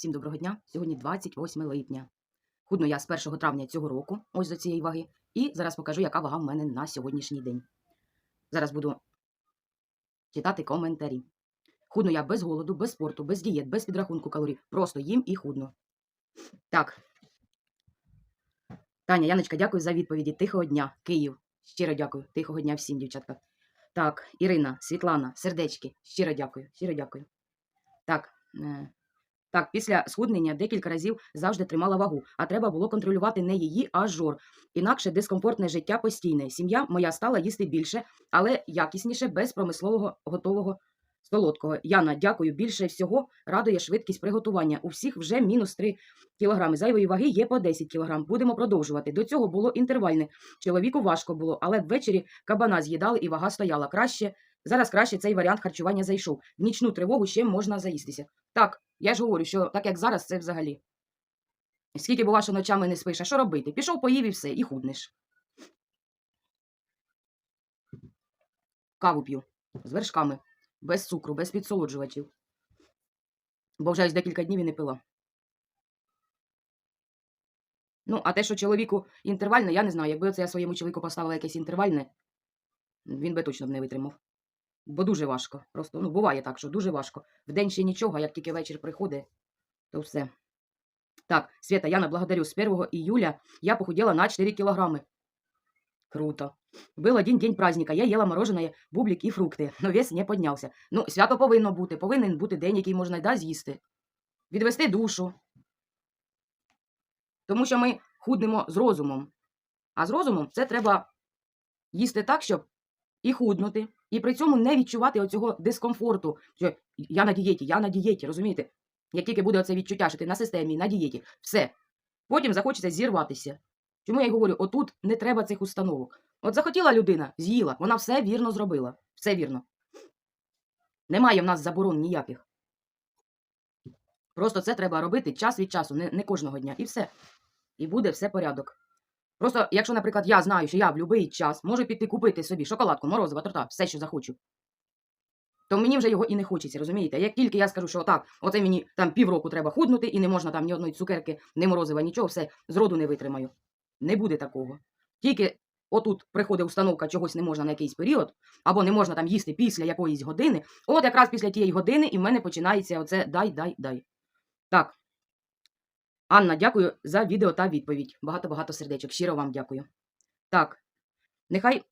Всім доброго дня. Сьогодні 28 липня. Худну я з 1 травня цього року, ось до цієї ваги. І зараз покажу, яка вага в мене на сьогоднішній день. Зараз буду читати коментарі. Худну я без голоду, без спорту, без дієт, без підрахунку калорій. Просто їм і худну. Так. Таня, Яночка, дякую за відповіді. Тихого дня, Київ. Щиро дякую. Тихого дня всім, дівчатка. Так, Ірина, Світлана, сердечки. Щиро дякую. Щиро дякую. Так. Так, після схуднення декілька разів завжди тримала вагу, а треба було контролювати не її, а жор. Інакше дискомфортне життя постійне. Сім'я моя стала їсти більше, але якісніше, без промислового готового солодкого. Яна, дякую. Більше всього радує швидкість приготування. У всіх вже мінус 3 кілограми. Зайвої ваги є по 10 кілограм. Будемо продовжувати. До цього було інтервальне. Чоловіку важко було, але ввечері кабана з'їдали і вага стояла. Краще зараз краще цей варіант харчування зайшов. В нічну тривогу ще можна заїстися. Так, я ж говорю, що так як зараз, це взагалі. Скільки бува, що ночами не спиш, а що робити? Пішов, поїв і все, і худнеш. Каву п'ю з вершками, без цукру, без підсолоджувачів. Бо вже декілька днів і не пила. Ну, а те, що чоловіку інтервальне, я не знаю. Якби це я своєму чоловіку поставила якесь інтервальне, він би точно б не витримав. Бо дуже важко. Просто ну, буває так, що дуже важко. Вдень ще нічого, як тільки вечір приходить, то все. Так, Света, Яна, благодарю. С 1 июля я похудела на 4 килограммы. Круто. Был один день праздника, я ела мороженое, бублик і фрукти, но вес не піднявся. Ну, свято повинно бути, повинен бути день, який можна да, з'їсти. Відвести душу. Тому що ми худнемо з розумом. А з розумом це треба їсти так, щоб і худнути, і при цьому не відчувати оцього дискомфорту, що я на дієті, я на дієті, розумієте? Як тільки буде оце відчуття, що ти на системі, на дієті, все. Потім захочеться зірватися. Чому я й говорю, отут не треба цих установок. От захотіла людина, з'їла, вона все вірно зробила. Все вірно. Немає в нас заборон ніяких. Просто це треба робити час від часу, не, не кожного дня. І все. І буде все порядок. Просто, якщо, наприклад, я знаю, що я в будь-який час можу піти купити собі шоколадку, морозива, торта, все, що захочу, то мені вже його і не хочеться, розумієте? Як тільки я скажу, що так, оце мені там півроку треба худнути, і не можна там ні одної цукерки, ні морозива, нічого, все, зроду не витримаю. Не буде такого. Тільки отут приходить установка, чогось не можна на якийсь період, або не можна там їсти після якоїсь години, от якраз після тієї години і в мене починається оце дай, дай, дай. Так. Анна, дякую за відео та відповідь. Багато-багато сердечок. Щиро вам дякую. Так. Нехай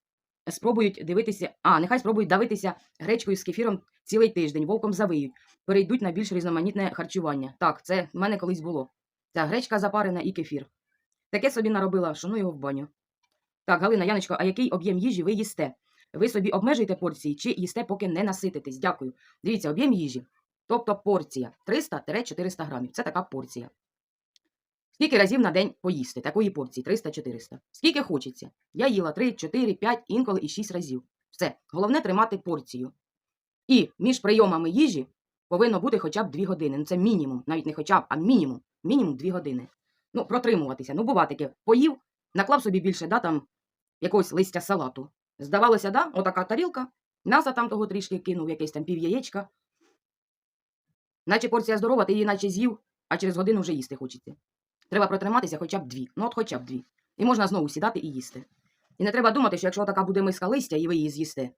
спробують дивитися, а, нехай спробують давитися гречкою з кефіром цілий тиждень, вовком завиють, перейдуть на більш різноманітне харчування. Так, це в мене колись було. Ця гречка запарена і кефір. Таке собі наробила, що ну його в баню. Так, Галина, Яночко, а який об'єм їжі ви їсте? Ви собі обмежуєте порції чи їсте, поки не насититесь? Дякую. Дивіться, об'єм їжі, тобто порція 300-400 грамів. Це така порція. Скільки разів на день поїсти такої порції? 300-400. Скільки хочеться. Я їла 3, 4, 5, інколи і 6 разів. Все. Головне тримати порцію. І між прийомами їжі повинно бути хоча б 2 години. Ну, це мінімум, навіть не хоча б, а мінімум. Мінімум 2 години. Ну, протримуватися. Ну, бува таке, поїв, наклав собі більше, да, там, якогось листя салату. Здавалося, да, отака тарілка, м'яса там того трішки кинув, якесь там пів яєчка. Наче порція здорова, ти її наче з'їв, а через годину вже їсти хочеться. Треба протриматися хоча б дві. Ну, от хоча б дві. І можна знову сідати і їсти. І не треба думати, що якщо така буде миска листя і ви її з'їсте,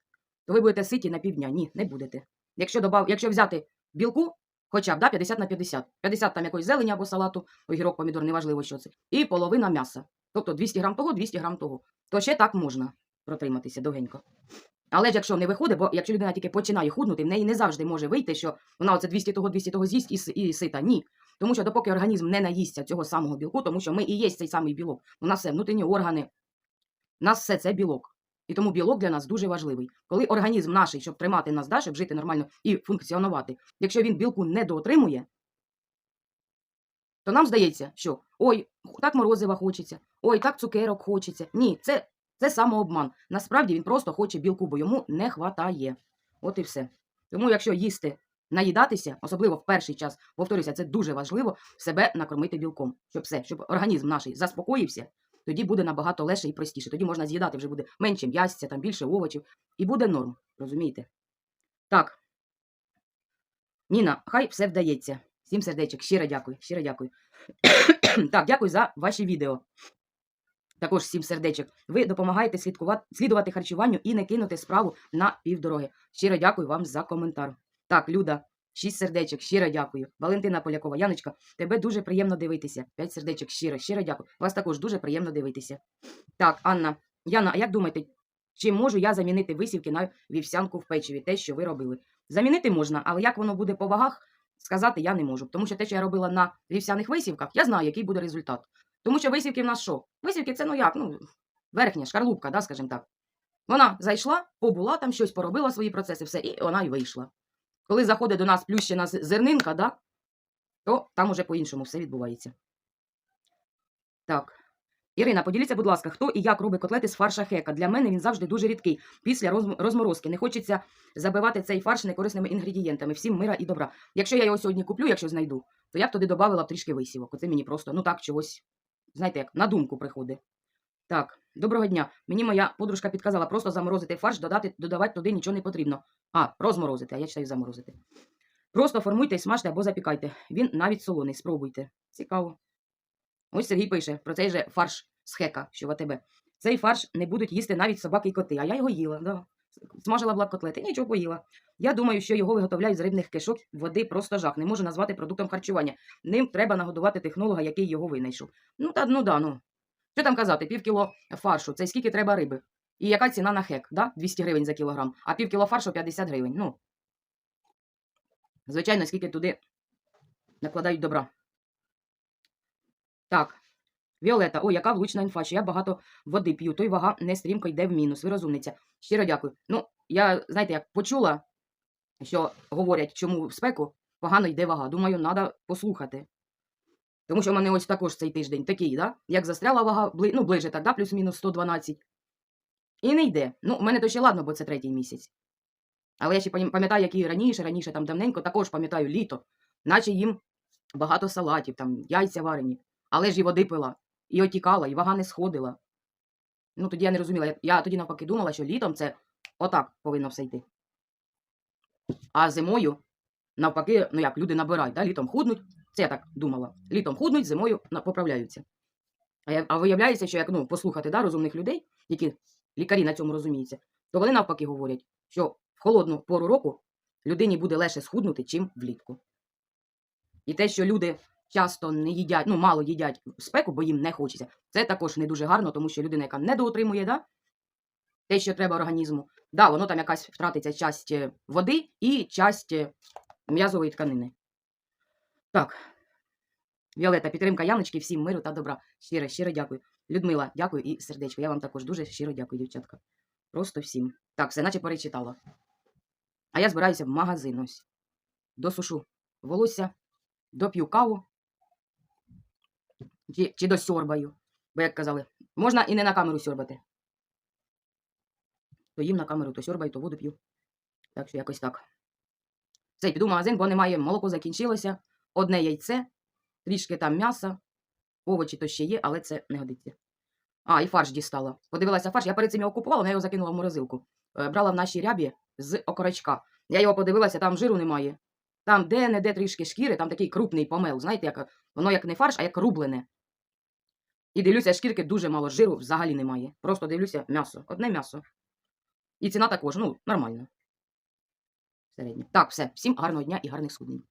то ви будете ситі на півдня. Ні, не будете. Якщо добав, якщо взяти білку, хоча б да, 50 на 50, 50 там якоїсь зелені або салату, огірок, помідор, неважливо, що це, і половина м'яса. Тобто 200 грам того, 200 грам того. То ще так можна протриматися довгенько. Але ж якщо не виходить, бо якщо людина тільки починає худнути, в неї не завжди може вийти, що вона оце 200 того, 200 того з'їсть і, і сита. Ні. Тому що допоки організм не наїсться цього самого білку, тому що ми і є цей самий білок. У нас все внутрішні органи, у нас все це білок. І тому білок для нас дуже важливий. Коли організм наш, щоб тримати нас, да, щоб жити нормально і функціонувати, якщо він білку не доотримує, то нам здається, що ой, так морозива хочеться, ой, так цукерок хочеться. Ні, це, це самообман. Насправді він просто хоче білку, бо йому не хватає. От і все. Тому, якщо їсти, наїдатися, особливо в перший час, повторюся, це дуже важливо себе накормити білком, щоб все, щоб організм наш заспокоївся, тоді буде набагато легше і простіше. Тоді можна з'їдати вже буде менше м'ясця, там більше овочів, і буде норм. Розумієте? Так. Ніна, хай все вдається. Всім сердечок, щиро дякую, щиро дякую. так, дякую за ваші відео. Також всім сердечок. Ви допомагаєте слідкувати, слідувати харчуванню і не кинути справу на півдороги. Щиро дякую вам за коментар. Так, Люда, шість сердечок, щиро дякую. Валентина Полякова, Яночка, тебе дуже приємно дивитися. П'ять сердечок, щиро, щиро дякую. Вас також дуже приємно дивитися. Так, Анна, Яна, а як думаєте, чи можу я замінити висівки на вівсянку в печиві, те, що ви робили? Замінити можна, але як воно буде по вагах, сказати я не можу. Тому що те, що я робила на вівсяних висівках, я знаю, який буде результат. Тому що висівки в нас що? Висівки це ну як, ну, верхня шкарлупка, да, скажімо так. Вона зайшла, побула там щось, поробила свої процеси, все, і вона й вийшла. Коли заходить до нас плющена зернинка, да, то там уже по-іншому все відбувається. Так. Ірина, поділіться, будь ласка, хто і як робить котлети з фарша хека. Для мене він завжди дуже рідкий. Після розморозки не хочеться забивати цей фарш некорисними інгредієнтами. Всім мира і добра. Якщо я його сьогодні куплю, якщо знайду, то я б туди додавала трішки висівок. Оце мені просто, ну так, чогось, знаєте, як на думку приходить. Так, доброго дня. Мені моя подружка підказала просто заморозити фарш, додати, додавати туди нічого не потрібно. А, розморозити, а я читаю заморозити. Просто формуйте і смажте або запікайте. Він навіть солоний, спробуйте. Цікаво. Ось Сергій пише про цей же фарш з хека, що в АТБ. Цей фарш не будуть їсти навіть собаки і коти, а я його їла. Да. Смажила була котлети, нічого поїла. Я думаю, що його виготовляють з рибних кишок, води просто жах. Не можу назвати продуктом харчування. Ним треба нагодувати технолога, який його винайшов. Ну та ну да, ну. Що там казати, пів кіло фаршу, це скільки треба риби? І яка ціна на хек? Да? 200 гривень за кілограм, а пів кіло фаршу 50 гривень. Ну. Звичайно, скільки туди накладають добра. Так. Віолета, о, яка влучна інфа, що я багато води п'ю, то й вага не стрімко йде в мінус. Ви розумниця. Щиро дякую. Ну, я, знаєте, як почула, що говорять, чому в спеку погано йде вага. Думаю, треба послухати. Тому що в мене ось також цей тиждень такий, да? як застряла вага, ну, ближе так, да? плюс-мінус 112. І не йде. Ну, у мене то ще ладно, бо це третій місяць. Але я ще пам'ятаю, які раніше, раніше там давненько, також пам'ятаю літо, наче їм багато салатів, там, яйця варені. Але ж і води пила, і отікала, і вага не сходила. Ну, тоді я не розуміла. Я, я тоді навпаки думала, що літом це отак повинно все йти. А зимою, навпаки, ну як, люди набирають, да? літом худнуть. Це я так думала. Літом худнуть, зимою поправляються. А, я- а виявляється, що як ну, послухати да, розумних людей, які лікарі на цьому розуміються, то вони навпаки говорять, що в холодну пору року людині буде легше схуднути, чим влітку. І те, що люди часто не їдять, ну мало їдять в спеку, бо їм не хочеться, це також не дуже гарно, тому що людина, яка недоотримує, да, те, що треба організму, да, воно там якась втратиться часть е, води і часть е, м'язової тканини. Так. Віолета, підтримка Яночки, всім миру та добра. Щиро, щиро дякую. Людмила, дякую і сердечко. Я вам також дуже щиро дякую, дівчатка. Просто всім. Так, все, наче перечитала. А я збираюся в магазин ось. Досушу волосся, доп'ю каву. Чи, чи досьорбаю. Бо як казали, можна і не на камеру сьорбати. То їм на камеру, то сьорбаю, то воду п'ю. Так що якось так. Все, піду в магазин, бо немає, молоко закінчилося, одне яйце, трішки там м'яса, овочі то ще є, але це не годиться. А, і фарш дістала. Подивилася фарш, я перед цим його купувала, але я його закинула в морозилку. Е, Брала в нашій рябі з окорочка. Я його подивилася, там жиру немає. Там де-не-де трішки шкіри, там такий крупний помел. Знаєте, як, воно як не фарш, а як рублене. І дивлюся, шкірки дуже мало жиру взагалі немає. Просто дивлюся м'ясо. Одне м'ясо. І ціна також, ну, нормальна. Середня. Так, все. Всім гарного дня і гарних суднів.